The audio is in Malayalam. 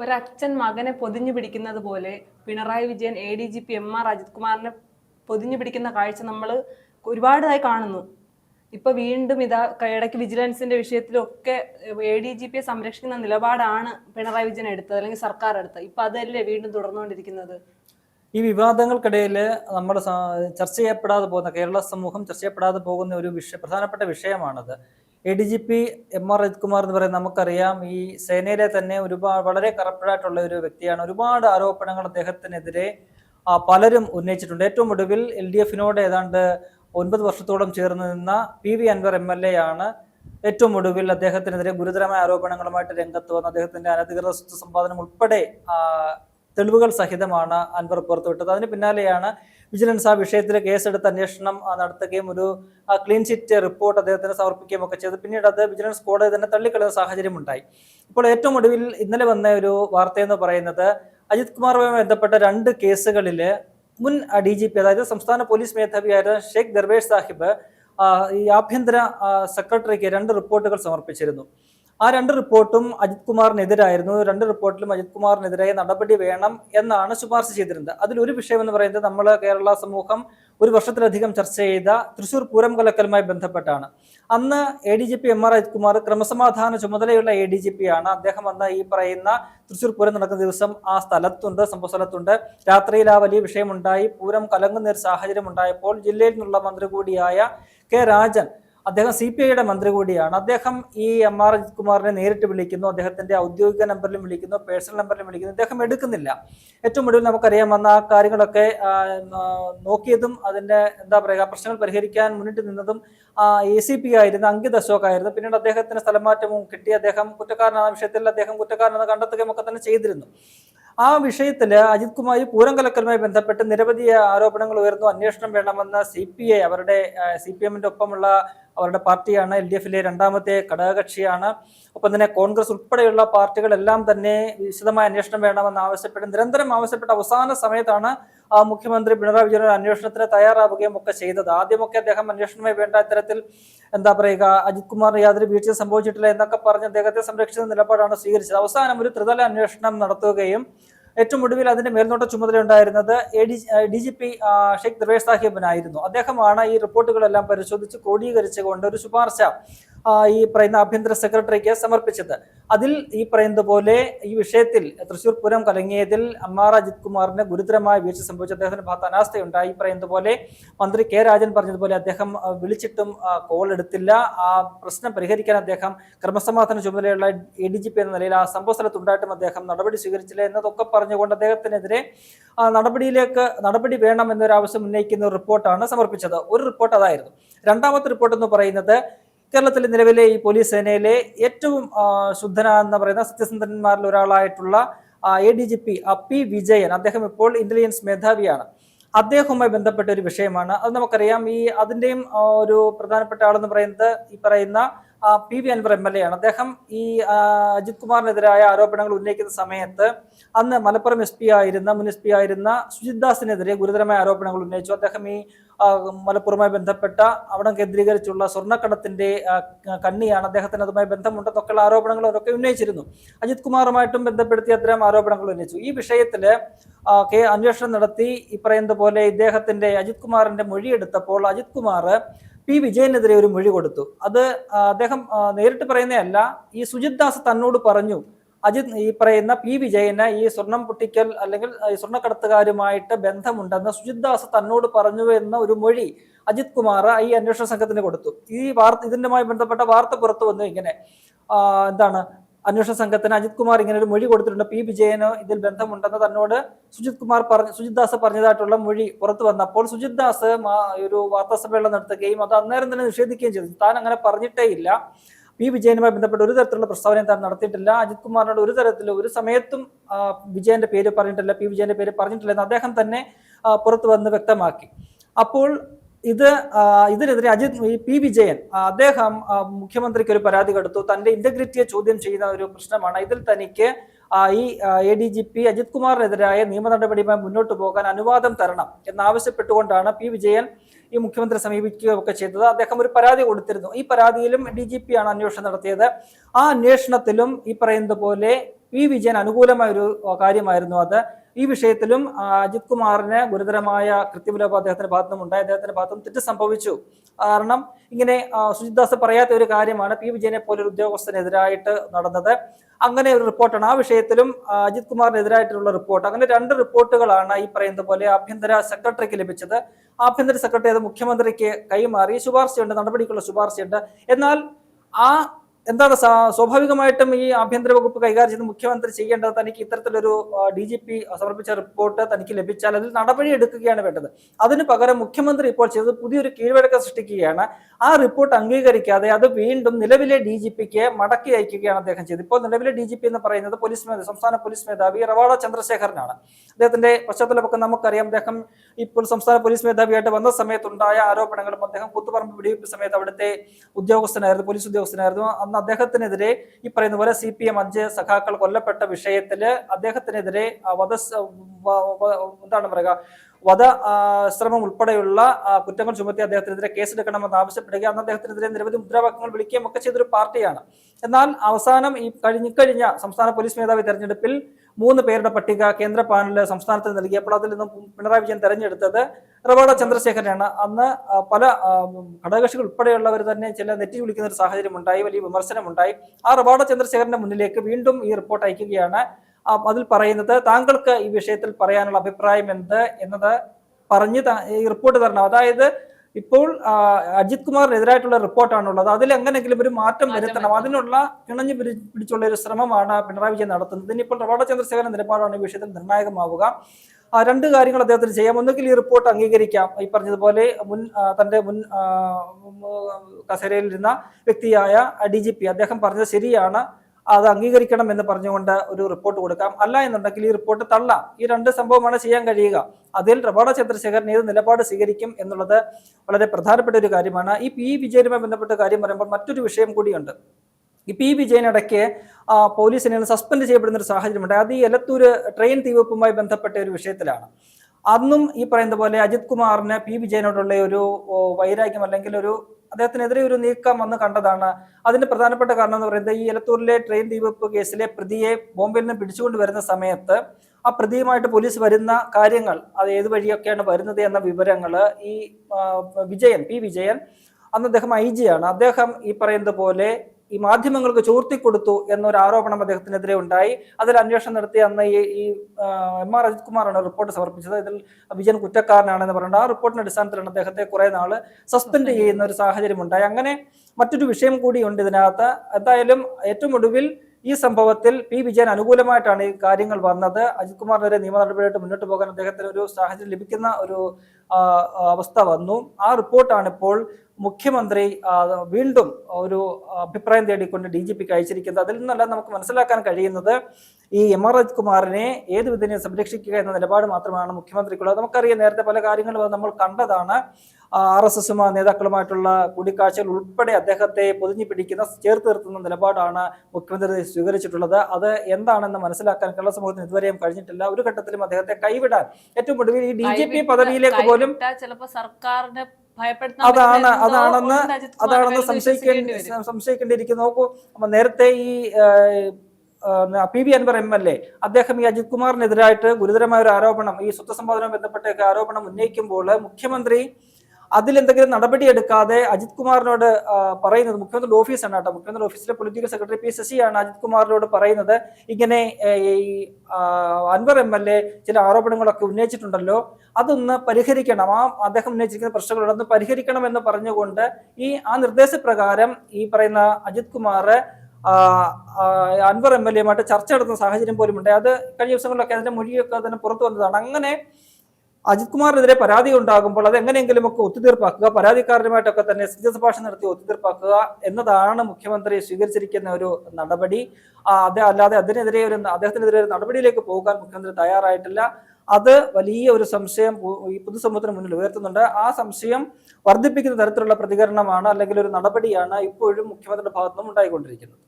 ഒരച്ഛൻ മകനെ പൊതിഞ്ഞു പിടിക്കുന്നത് പോലെ Pinarayi Vijayan A D G P M R Ajit കുമാറിനെ പൊതിഞ്ഞു പിടിക്കുന്ന കാഴ്ച നമ്മൾ ഒരുപാടായി കാണുന്നു. ഇപ്പൊ വീണ്ടും ഇതാ ഇടയ്ക്ക് വിജിലൻസിന്റെ വിഷയത്തിലൊക്കെ എ ഡി ജി പിയെ സംരക്ഷിക്കുന്ന നിലപാടാണ് പിണറായി വിജയൻ എടുത്തത് അല്ലെങ്കിൽ സർക്കാർ എടുത്തത്. ഇപ്പൊ അതല്ലേ വീണ്ടും തുടർന്നുകൊണ്ടിരിക്കുന്നത്? ഈ വിവാദങ്ങൾക്കിടയിൽ നമ്മൾ ചർച്ച ചെയ്യപ്പെടാതെ പോകുന്ന കേരള സമൂഹം ചർച്ച ചെയ്യപ്പെടാതെ പോകുന്ന ഒരു വിഷയ പ്രധാനപ്പെട്ട വിഷയമാണത്. A D G P M R Ajit Kumar എന്ന് പറയുന്നത് നമുക്കറിയാം. ഈ സേനയിലെ തന്നെ ഒരുപാട് വളരെ കറപ്റ്റഡായിട്ടുള്ള ഒരു വ്യക്തിയാണ്. ഒരുപാട് ആരോപണങ്ങൾ അദ്ദേഹത്തിനെതിരെ പലരും ഉന്നയിച്ചിട്ടുണ്ട്. ഏറ്റവും ഒടുവിൽ എൽ ഡി എഫിനോട് ഏതാണ്ട് ഒൻപത് വർഷത്തോളം ചേർന്ന് നിന്ന P V Anvar M L A ആണ് ഏറ്റവും ഒടുവിൽ അദ്ദേഹത്തിനെതിരെ ഗുരുതരമായ ആരോപണങ്ങളുമായിട്ട് രംഗത്ത് വന്ന അദ്ദേഹത്തിന്റെ അനധികൃത സ്വത്ത് സമ്പാദനം ഉൾപ്പെടെ തെളിവുകൾ സഹിതമാണ് അൻവർ പുറത്തുവിട്ടത്. അതിന് പിന്നാലെയാണ് വിജിലൻസ് ആ വിഷയത്തിൽ കേസെടുത്ത് അന്വേഷണം നടത്തുകയും ഒരു ക്ലീൻ ചിറ്റ് റിപ്പോർട്ട് അദ്ദേഹത്തിന് സമർപ്പിക്കുകയും ഒക്കെ ചെയ്തു. പിന്നീട് അത് വിജിലൻസ് കോടതി തന്നെ തള്ളിക്കളയുന്ന സാഹചര്യം ഉണ്ടായി. ഇപ്പോൾ ഏറ്റവും ഒടുവിൽ ഇന്നലെ വന്ന ഒരു വാർത്തയെന്ന് പറയുന്നത് അജിത് കുമാറുമായി ബന്ധപ്പെട്ട രണ്ട് കേസുകളിൽ മുൻ ഡി ജി പി അതായത് സംസ്ഥാന പോലീസ് മേധാവിയായിരുന്ന ഷെയ്ഖ് ദർവേഷ് സാഹിബ് ഈ ആഭ്യന്തര സെക്രട്ടറിക്ക് രണ്ട് റിപ്പോർട്ടുകൾ സമർപ്പിച്ചിരുന്നു. ആ രണ്ട് റിപ്പോർട്ടും അജിത് കുമാറിനെതിരായിരുന്നു. രണ്ട് റിപ്പോർട്ടിലും അജിത് കുമാറിനെതിരായ നടപടി വേണം എന്നാണ് ശുപാർശ ചെയ്തിരുന്നത്. അതിലൊരു വിഷയം എന്ന് പറയുന്നത് നമ്മൾ കേരള സമൂഹം ഒരു വർഷത്തിലധികം ചർച്ച ചെയ്ത തൃശൂർ പൂരം കലക്കലുമായി ബന്ധപ്പെട്ടാണ്. അന്ന് A D G P M R Ajit Kumar ക്രമസമാധാന ചുമതലയുള്ള എ ഡി ജി പി ആണ്. അദ്ദേഹം അന്ന് ഈ പറയുന്ന തൃശൂർ പൂരം നടക്കുന്ന ദിവസം ആ സ്ഥലത്തുണ്ട് സംഭവ സ്ഥലത്തുണ്ട്. രാത്രിയിൽ ആ വലിയ വിഷയമുണ്ടായി. പൂരം കലങ്ങുന്ന ഒരു സാഹചര്യം ഉണ്ടായപ്പോൾ ജില്ലയിൽ നിന്നുള്ള മന്ത്രി കൂടിയായ കെ രാജൻ അദ്ദേഹം സി പി ഐയുടെ മന്ത്രി കൂടിയാണ്. അദ്ദേഹം ഈ എം ആർ കുമാറിനെ നേരിട്ട് വിളിക്കുന്നു അദ്ദേഹത്തിന്റെ ഔദ്യോഗിക നമ്പറിലും വിളിക്കുന്നു പേഴ്സണൽ നമ്പറിലും വിളിക്കുന്നു. അദ്ദേഹം എടുക്കുന്നില്ല. ഏറ്റവും ഒടുവിൽ നമുക്കറിയാം വന്ന ആ കാര്യങ്ങളൊക്കെ നോക്കിയതും അതിന്റെ എന്താ പറയുക പ്രശ്നങ്ങൾ പരിഹരിക്കാൻ മുന്നിട്ട് നിന്നതും എ സി പി ആയിരുന്ന അങ്കിത് അശോക് ആയിരുന്നു പിന്നീട് അദ്ദേഹത്തിന് സ്ഥലമാറ്റവും കിട്ടി അദ്ദേഹം കുറ്റക്കാരനായ വിഷയത്തിൽ അദ്ദേഹം കുറ്റക്കാരനെന്ന് കണ്ടെത്തുകയും ഒക്കെ തന്നെ ചെയ്തിരുന്നു. ആ വിഷയത്തിൽ അജിത് കുമാർ ഈ പൂരം കലക്കലുമായി ബന്ധപ്പെട്ട് നിരവധി ആരോപണങ്ങൾ ഉയർന്നു. അന്വേഷണം വേണമെന്ന് സി പി ഐ അവരുടെ സി പി എമ്മിന്റെ ഒപ്പമുള്ള അവരുടെ പാർട്ടിയാണ് എൽ ഡി എഫിലെ രണ്ടാമത്തെ ഘടകകക്ഷിയാണ്. ഒപ്പം തന്നെ കോൺഗ്രസ് ഉൾപ്പെടെയുള്ള പാർട്ടികളെല്ലാം തന്നെ വിശദമായ അന്വേഷണം വേണമെന്ന് ആവശ്യപ്പെട്ട് നിരന്തരം ആവശ്യപ്പെട്ട അവസാന സമയത്താണ് മുഖ്യമന്ത്രി പിണറായി വിജയൻ അന്വേഷണത്തിന് തയ്യാറാവുകയും ഒക്കെ ചെയ്തത്. ആദ്യമൊക്കെ അദ്ദേഹം അന്വേഷണമായി വേണ്ട ഇത്തരത്തിൽ എന്താ പറയുക അജിത് കുമാറിന് യാതൊരു വീഴ്ച സംഭവിച്ചിട്ടില്ല എന്നൊക്കെ പറഞ്ഞ് അദ്ദേഹത്തെ സംരക്ഷിച്ച നിലപാടാണ് സ്വീകരിച്ചത്. അവസാനം ഒരു ത്രിതല അന്വേഷണം നടത്തുകയും ഏറ്റവും ഒടുവിൽ അതിന്റെ മേൽനോട്ട ചുമതല ഉണ്ടായിരുന്നത് D G P Sheikh Darvesh സാഹിബിനായിരുന്നു. അദ്ദേഹമാണ് ഈ റിപ്പോർട്ടുകളെല്ലാം പരിശോധിച്ച് ക്രോഡീകരിച്ചുകൊണ്ട് ഒരു ശുപാർശ ഈ പറയുന്ന ആഭ്യന്തര സെക്രട്ടറിക്ക് സമർപ്പിച്ചത്. അതിൽ ഈ പറയുന്നത് പോലെ ഈ വിഷയത്തിൽ തൃശൂർ പൂരം കലങ്ങിയതിൽ അമ്മാർ അജിത് കുമാറിന് ഗുരുതരമായ വീഴ്ച സംഭവിച്ച. അദ്ദേഹത്തിന് ഭാഗത്ത് അനാസ്ഥയുണ്ടായി. ഈ പറയുന്നത് പോലെ മന്ത്രി കെ രാജൻ പറഞ്ഞതുപോലെ അദ്ദേഹം വിളിച്ചിട്ടും കോൾ എടുത്തില്ല. ആ പ്രശ്നം പരിഹരിക്കാൻ അദ്ദേഹം ക്രമസമാധാന ചുമതലയുള്ള എ ഡി ജി പി എന്ന നിലയിൽ ആ സംഭവ സ്ഥലത്തുണ്ടായിട്ടും അദ്ദേഹം നടപടി സ്വീകരിച്ചില്ല എന്നതൊക്കെ പറഞ്ഞുകൊണ്ട് അദ്ദേഹത്തിനെതിരെ നടപടിയിലേക്ക് നടപടി വേണം എന്നൊരു ആവശ്യം ഉന്നയിക്കുന്ന ഒരു റിപ്പോർട്ടാണ് സമർപ്പിച്ചത്. ഒരു റിപ്പോർട്ട് അതായിരുന്നു. രണ്ടാമത്തെ റിപ്പോർട്ട് എന്ന് പറയുന്നത് കേരളത്തിലെ നിലവിലെ ഈ പോലീസ് സേനയിലെ ഏറ്റവും ശുദ്ധനാ എന്ന് പറയുന്ന സത്യസന്ധന്മാരിൽ ഒരാളായിട്ടുള്ള A D G P P Vijayan. അദ്ദേഹം ഇപ്പോൾ ഇന്റലിജൻസ് മേധാവിയാണ്. അദ്ദേഹവുമായി ബന്ധപ്പെട്ട ഒരു വിഷയമാണ്. അത് നമുക്കറിയാം ഈ അതിന്റെയും ഒരു പ്രധാനപ്പെട്ട ആളെന്ന് പറയുന്നത് ഈ പറയുന്ന P V Anvar M L A ആണ്. അദ്ദേഹം ഈ അജിത് കുമാറിനെതിരായ ആരോപണങ്ങൾ ഉന്നയിക്കുന്ന സമയത്ത് അന്ന് മലപ്പുറം എസ് പി ആയിരുന്ന മുൻ എസ് പി ആയിരുന്ന സുജിത് ദാസിനെതിരെ ഗുരുതരമായ ആരോപണങ്ങൾ ഉന്നയിച്ചു. അദ്ദേഹം ഈ മലപ്പുറവുമായി ബന്ധപ്പെട്ട അവിടം കേന്ദ്രീകരിച്ചുള്ള സ്വർണക്കടത്തിന്റെ കണ്ണിയാണ് അദ്ദേഹത്തിന് അതുമായി ബന്ധമുണ്ടെന്നൊക്കെയുള്ള ആരോപണങ്ങൾ അവരൊക്കെ ഉന്നയിച്ചിരുന്നു. അജിത് കുമാറുമായിട്ടും ബന്ധപ്പെടുത്തി അത്തരം ആരോപണങ്ങൾ ഉന്നയിച്ചു. ഈ വിഷയത്തിൽ ആ, കെ അന്വേഷണം നടത്തി ഈ പറയുന്ന പോലെ ഇദ്ദേഹത്തിന്റെ അജിത് കുമാറിന്റെ മൊഴിയെടുത്തപ്പോൾ അജിത് കുമാർ പി വിജയനെതിരെ ഒരു മൊഴി കൊടുത്തു. അത് അദ്ദേഹം നേരിട്ട് പറയുന്നതല്ല ഈ സുജിത് ദാസ് തന്നോട് പറഞ്ഞു അജിത് ഈ പറയുന്ന പി വിജയന് ഈ സ്വർണം പൊട്ടിക്കൽ അല്ലെങ്കിൽ സ്വർണക്കടത്തുകാരുമായിട്ട് ബന്ധമുണ്ടെന്ന് സുജിത് ദാസ് തന്നോട് പറഞ്ഞു എന്ന ഒരു മൊഴി അജിത് കുമാർ ഈ അന്വേഷണ സംഘത്തിന് കൊടുത്തു. ഈ വാർത്ത ഇതിന്റെമായി ബന്ധപ്പെട്ട വാർത്ത പുറത്തു വന്നു ഇങ്ങനെ. എന്താണ് അന്വേഷണ സംഘത്തിന് അജിത് കുമാർ ഇങ്ങനെ ഒരു മൊഴി കൊടുത്തിട്ടുണ്ട്. പി വിജയന് ഇതിൽ ബന്ധമുണ്ടെന്ന് തന്നോട് സുജിത് കുമാർ പറഞ്ഞു സുജിത് ദാസ് പറഞ്ഞതായിട്ടുള്ള മൊഴി പുറത്തു വന്നപ്പോൾ സുജിത് ദാസ് ഒരു വാർത്താ സമ്മേളനം നടത്തുകയും അത് അന്നേരം തന്നെ നിഷേധിക്കുകയും ചെയ്തു. താൻ അങ്ങനെ പറഞ്ഞിട്ടേ ഇല്ല പി വിജയനുമായി ബന്ധപ്പെട്ട് ഒരു തരത്തിലുള്ള പ്രസ്താവനയും താൻ നടത്തിയിട്ടില്ല. അജിത് കുമാറിനോട് ഒരു തരത്തിലും ഒരു സമയത്തും വിജയന്റെ പേര് പറഞ്ഞിട്ടില്ല പി വിജയന്റെ പേര് പറഞ്ഞിട്ടില്ല എന്ന് അദ്ദേഹം തന്നെ പുറത്തു വന്ന് വ്യക്തമാക്കി. അപ്പോൾ ഇത് ഇതിനെതിരെ അജിത് പി വിജയൻ അദ്ദേഹം മുഖ്യമന്ത്രിക്ക് ഒരു പരാതി കൊടുത്തു. തന്റെ ഇന്റഗ്രിറ്റിയെ ചോദ്യം ചെയ്യുന്ന ഒരു പ്രശ്നമാണ്. ഇതിൽ തനിക്ക് ഈ A D G P Ajit കുമാറിനെതിരായ നിയമ നടപടിയുമായി മുന്നോട്ട് പോകാൻ അനുവാദം തരണം എന്നാവശ്യപ്പെട്ടുകൊണ്ടാണ് പി വിജയൻ ഈ മുഖ്യമന്ത്രി സമീപിക്കുകയൊക്കെ ചെയ്തത്. അദ്ദേഹം ഒരു പരാതി കൊടുത്തിരുന്നു. ഈ പരാതിയിലും ഡി ജി പി ആണ് അന്വേഷണം നടത്തിയത്. ആ അന്വേഷണത്തിലും ഈ പറയുന്നത് പോലെ പി വിജയൻ അനുകൂലമായ ഒരു കാര്യമായിരുന്നു അത്. ഈ വിഷയത്തിലും അജിത് കുമാറിന് ഗുരുതരമായ കൃത്യവിലോപം അദ്ദേഹത്തിന്റെ ഉണ്ടായി അദ്ദേഹത്തിന്റെ ഭാഗത്തും തെറ്റ് സംഭവിച്ചു. കാരണം ഇങ്ങനെ സുജിദാസ് പറയാത്ത ഒരു കാര്യമാണ് പി. വിജയനെ പോലെ ഒരു ഉദ്യോഗസ്ഥനെതിരായിട്ട് നടന്നത്. അങ്ങനെ ഒരു റിപ്പോർട്ടാണ്. ആ വിഷയത്തിലും അജിത് കുമാറിനെതിരായിട്ടുള്ള റിപ്പോർട്ട്. അങ്ങനെ രണ്ട് റിപ്പോർട്ടുകളാണ് ഈ പറയുന്ന പോലെ ആഭ്യന്തര സെക്രട്ടറിക്ക് ലഭിച്ചത്. ആഭ്യന്തര സെക്രട്ടറി അത് മുഖ്യമന്ത്രിക്ക് കൈമാറി. ശുപാർശയുണ്ട് നടപടിക്കുള്ള ശുപാർശയുണ്ട്. എന്നാൽ ആ എന്താണ് സ്വാഭാവികമായിട്ടും ഈ ആഭ്യന്തര വകുപ്പ് കൈകാര്യം ചെയ്ത് മുഖ്യമന്ത്രി ചെയ്യേണ്ടത് തനിക്ക് ഇത്തരത്തിലൊരു ഡി ജി പി സമർപ്പിച്ച റിപ്പോർട്ട് തനിക്ക് ലഭിച്ചാൽ അതിൽ നടപടി എടുക്കുകയാണ് വേണ്ടത്. അതിന് പകരം മുഖ്യമന്ത്രി ഇപ്പോൾ ചെയ്തത് പുതിയൊരു കീഴ്വഴക്കം സൃഷ്ടിക്കുകയാണ്. ആ റിപ്പോർട്ട് അംഗീകരിക്കാതെ അത് വീണ്ടും നിലവിലെ ഡി ജി പിക്ക് മടക്കി അയക്കുകയാണ് അദ്ദേഹം ചെയ്തത്. ഇപ്പോൾ നിലവിലെ ഡി ജി പി എന്ന് പറയുന്നത് പോലീസ് മേധാവി സംസ്ഥാന പോലീസ് മേധാവി റവാഡ ചന്ദ്രശേഖരനാണ്. അദ്ദേഹത്തിന്റെ പശ്ചാത്തലമൊക്കെ നമുക്കറിയാം. അദ്ദേഹം ഇപ്പോൾ സംസ്ഥാന പോലീസ് മേധാവിയായിട്ട് വന്ന സമയത്തുണ്ടായ ആരോപണങ്ങളും അദ്ദേഹം കുത്തുപറമ്പ് വെടിവെപ്പ് സമയത്ത് അവിടുത്തെ ഉദ്യോഗസ്ഥനായിരുന്നു പോലീസ് ഉദ്യോഗസ്ഥനായിരുന്നു. അന്ന് അദ്ദേഹത്തിനെതിരെ ഈ പറയുന്ന പോലെ സി പി എം അഞ്ച് സഖാക്കൾ കൊല്ലപ്പെട്ട വിഷയത്തിൽ അദ്ദേഹത്തിനെതിരെ വധ എന്താണ് പറയുക വധ ശ്രമം ഉൾപ്പെടെയുള്ള കുറ്റങ്ങൾ ചുമത്തി അദ്ദേഹത്തിനെതിരെ കേസെടുക്കണമെന്ന് ആവശ്യപ്പെടുക അന്ന് അദ്ദേഹത്തിനെതിരെ നിരവധി മുദ്രാവാക്യങ്ങൾ വിളിക്കുകയും ഒക്കെ ചെയ്തൊരു പാർട്ടിയാണ്. എന്നാൽ അവസാനം ഈ കഴിഞ്ഞ കഴിഞ്ഞ സംസ്ഥാന പോലീസ് മേധാവി തെരഞ്ഞെടുപ്പിൽ മൂന്ന് പേരുടെ പട്ടിക കേന്ദ്ര പാനൽ സംസ്ഥാനത്തിന് നൽകിയപ്പോൾ അതിൽ നിന്നും പിണറായി വിജയൻ തെരഞ്ഞെടുത്തത് റവാഡ ചന്ദ്രശേഖരനാണ്. അന്ന് പല ഘടകകക്ഷികൾ ഉൾപ്പെടെയുള്ളവർ തന്നെ ചില നെറ്റി വിളിക്കുന്ന ഒരു സാഹചര്യം ഉണ്ടായി വലിയ വിമർശനമുണ്ടായി. ആ റവാഡ ചന്ദ്രശേഖരന്റെ മുന്നിലേക്ക് വീണ്ടും ഈ റിപ്പോർട്ട് അയക്കുകയാണ്. അതിൽ പറയുന്നത് താങ്കൾക്ക് ഈ വിഷയത്തിൽ പറയാനുള്ള അഭിപ്രായം എന്ത് എന്നത് പറഞ്ഞ് ഈ റിപ്പോർട്ട് തരണം. അതായത് ഇപ്പോൾ അജിത് കുമാറിനെതിരായിട്ടുള്ള റിപ്പോർട്ടാണുള്ളത് അതിൽ എങ്ങനെങ്കിലും ഒരു മാറ്റം വരുത്തണം. അതിനുള്ള കിണഞ്ഞു പിടി പിടിച്ചുള്ള ഒരു ശ്രമമാണ് പിണറായി വിജയൻ നടത്തുന്നത്. ഇനിയിപ്പോൾ റവാഡ ചന്ദ്രശേഖരൻ നിലപാടാണ് ഈ വിഷയത്തിൽ നിർണായകമാവുക. ആ രണ്ട് കാര്യങ്ങൾ അദ്ദേഹത്തിന് ചെയ്യാം. ഒന്നുകിൽ ഈ റിപ്പോർട്ട് അംഗീകരിക്കാം. ഈ പറഞ്ഞതുപോലെ മുൻ തന്റെ മുൻ കസേരയിൽ ഇരുന്ന കസേരയിലിരുന്ന വ്യക്തിയായ ഡി ജി പി. അദ്ദേഹം പറഞ്ഞത് ശരിയാണ്. അത് അംഗീകരിക്കണം എന്ന് പറഞ്ഞുകൊണ്ട് ഒരു റിപ്പോർട്ട് കൊടുക്കാം. അല്ല എന്നുണ്ടെങ്കിൽ ഈ റിപ്പോർട്ട് തള്ളാം. ഈ രണ്ട് സംഭവമാണ് ചെയ്യാൻ കഴിയുക. അതിൽ റബാഡ ചന്ദ്രശേഖരൻ ഏത് നിലപാട് സ്വീകരിക്കും എന്നുള്ളത് വളരെ പ്രധാനപ്പെട്ട ഒരു കാര്യമാണ്. ഈ പി വിജയനുമായി ബന്ധപ്പെട്ട കാര്യം പറയുമ്പോൾ മറ്റൊരു വിഷയം കൂടിയുണ്ട്. ഈ പി വിജയനിടയ്ക്ക് പോലീസിനെ സസ്പെൻഡ് ചെയ്യപ്പെടുന്ന ഒരു സാഹചര്യമുണ്ട്. അത് ഈ എലത്തൂര് ട്രെയിൻ തീവെപ്പുമായി ബന്ധപ്പെട്ട ഒരു വിഷയത്തിലാണ്. അന്നും ഈ പറയുന്ന പോലെ അജിത് കുമാറിന് പി വിജയനോടുള്ള ഒരു വൈരാഗ്യം അല്ലെങ്കിൽ ഒരു അദ്ദേഹത്തിനെതിരെ ഒരു നീക്കം വന്ന് കണ്ടതാണ്. അതിന്റെ പ്രധാനപ്പെട്ട കാരണം എന്ന് പറയുന്നത് ഈ എലത്തൂരിലെ ട്രെയിൻ തീവെപ്പ് കേസിലെ പ്രതിയെ ബോംബെയിൽ നിന്ന് പിടിച്ചുകൊണ്ട് വരുന്ന സമയത്ത് ആ പ്രതിയുമായിട്ട് പോലീസ് വരുന്ന കാര്യങ്ങൾ അത് ഏത് വഴിയൊക്കെയാണ് വരുന്നത് എന്ന വിവരങ്ങൾ ഈ വിജയൻ പി വിജയൻ അന്ന് അദ്ദേഹം ഐ ജി ആണ് അദ്ദേഹം ഈ പറയുന്നത് പോലെ ഈ മാധ്യമങ്ങൾക്ക് ചോർത്തി കൊടുത്തു എന്നൊരു ആരോപണം അദ്ദേഹത്തിനെതിരെ ഉണ്ടായി. അതിൽ അന്വേഷണം നടത്തി അന്ന് ഈ ഈ എം ആർ അജിത് കുമാറാണ് റിപ്പോർട്ട് സമർപ്പിച്ചത്. ഇതിൽ വിജയൻ കുറ്റക്കാരനാണെന്ന് പറഞ്ഞിട്ട് ആ റിപ്പോർട്ടിന്റെ അടിസ്ഥാനത്തിലാണ് അദ്ദേഹത്തെ കുറെ നാൾ സസ്പെൻഡ് ചെയ്യുന്ന ഒരു സാഹചര്യം ഉണ്ടായി അങ്ങനെ മറ്റൊരു വിഷയം കൂടി ഉണ്ട് ഇതിനകത്ത്. എന്തായാലും ഏറ്റവും ഒടുവിൽ ഈ സംഭവത്തിൽ പി. വിജയൻ അനുകൂലമായിട്ടാണ് ഈ കാര്യങ്ങൾ വന്നത്. അജിത് കുമാറിനെതിരെ നിയമ നടപടിയായിട്ട് മുന്നോട്ട് പോകാൻ അദ്ദേഹത്തിന് ഒരു സാഹചര്യം ലഭിക്കുന്ന ഒരു അവസ്ഥ വന്നു. ആ റിപ്പോർട്ടാണ് ഇപ്പോൾ മുഖ്യമന്ത്രി വീണ്ടും ഒരു അഭിപ്രായം തേടിക്കൊണ്ട് ഡി ജി പിക്ക് അയച്ചിരിക്കുന്നത്. അതിൽ നിന്നല്ല നമുക്ക് മനസ്സിലാക്കാൻ കഴിയുന്നത് ഈ എം ആർ അജിത് കുമാറിനെ ഏത് വിധേനയും സംരക്ഷിക്കുക എന്ന നിലപാട് മാത്രമാണ് മുഖ്യമന്ത്രിക്കുള്ളത്. നമുക്കറിയാം നേരത്തെ പല കാര്യങ്ങളും നമ്മൾ കണ്ടതാണ്. ആർ എസ് എസും നേതാക്കളുമായിട്ടുള്ള കൂടിക്കാഴ്ചകൾ ഉൾപ്പെടെ അദ്ദേഹത്തെ പൊതിഞ്ഞു പിടിക്കുന്ന ചേർത്ത് നിർത്തുന്ന നിലപാടാണ് മുഖ്യമന്ത്രി സ്വീകരിച്ചിട്ടുള്ളത്. അത് എന്താണെന്ന് മനസ്സിലാക്കാൻ കേരള സമൂഹത്തിന് ഇതുവരെയും കഴിഞ്ഞിട്ടില്ല. ഒരു ഘട്ടത്തിലും അദ്ദേഹത്തെ കൈവിടാൻ ഏറ്റവും ഒടുവിൽ ഈ ഡി ജി പി പദവിയിലേക്ക് പോലും കൈവിട്ടാൽ ചിലപ്പോ സർക്കാരിനെ ഭയപ്പെടുത്താൻ അതാണ് അതാണെന്ന് അതാണെന്ന് സംശയിക്കേണ്ടി. സംശയിക്കേണ്ടിയിരിക്കുന്നു നോക്കൂ അപ്പൊ നേരത്തെ ഈ P V Anvar M L A അദ്ദേഹം ഈ അജിത് കുമാറിനെതിരായിട്ട് ഗുരുതരമായ ഒരു ആരോപണം ഈ സ്വത്ത് സമ്പാദനവുമായി ബന്ധപ്പെട്ട ആരോപണം ഉന്നയിക്കുമ്പോൾ മുഖ്യമന്ത്രി അതിൽ എന്തെങ്കിലും നടപടിയെടുക്കാതെ അജിത് കുമാറിനോട് പറയുന്നത് മുഖ്യമന്ത്രി ഓഫീസാണ് കേട്ടോ. മുഖ്യമന്ത്രി ഓഫീസിലെ പൊളിറ്റിക്കൽ സെക്രട്ടറി പി ശശിയാണ് അജിത് കുമാറിനോട് പറയുന്നത്. ഇങ്ങനെ ഈ അൻവർ എം എൽ എ ചില ആരോപണങ്ങളൊക്കെ ഉന്നയിച്ചിട്ടുണ്ടല്ലോ. അതൊന്ന് പരിഹരിക്കണം. ആ അദ്ദേഹം ഉന്നയിച്ചിരിക്കുന്ന പ്രശ്നങ്ങളൊന്ന് പരിഹരിക്കണം എന്ന് പറഞ്ഞുകൊണ്ട് ഈ ആ നിർദ്ദേശപ്രകാരം ഈ പറയുന്ന അജിത് കുമാർ അൻവർ എം എൽ എയുമായിട്ട് ചർച്ച നടത്തുന്ന സാഹചര്യം പോലും ഉണ്ട് അത് കഴിഞ്ഞ ദിവസങ്ങളിലൊക്കെ അതിന്റെ മൊഴിയൊക്കെ തന്നെ പുറത്തു വന്നതാണ്. അങ്ങനെ അജിത് കുമാറിനെതിരെ പരാതി ഉണ്ടാകുമ്പോൾ അത് എങ്ങനെയെങ്കിലും ഒക്കെ ഒത്തുതീർപ്പാക്കുക പരാതിക്കാരനുമായിട്ടൊക്കെ തന്നെ സത്യസഭാഷണം നടത്തി ഒത്തുതീർപ്പാക്കുക എന്നതാണ് മുഖ്യമന്ത്രി സ്വീകരിച്ചിരിക്കുന്ന ഒരു നടപടി. അല്ലാതെ അതിനെതിരെ ഒരു അദ്ദേഹത്തിനെതിരെ ഒരു നടപടിയിലേക്ക് പോകാൻ മുഖ്യമന്ത്രി തയ്യാറായിട്ടില്ല. അത് വലിയ ഒരു സംശയം ഈ പൊതുസമൂഹത്തിന് മുന്നിൽ ഉയർത്തുന്നുണ്ട്. ആ സംശയം വർദ്ധിപ്പിക്കുന്ന തരത്തിലുള്ള പ്രതികരണമാണ് അല്ലെങ്കിൽ ഒരു നടപടിയാണ് ഇപ്പോഴും മുഖ്യമന്ത്രിയുടെ ഭാഗത്തുനിന്നും ഉണ്ടായിക്കൊണ്ടിരിക്കുന്നത്.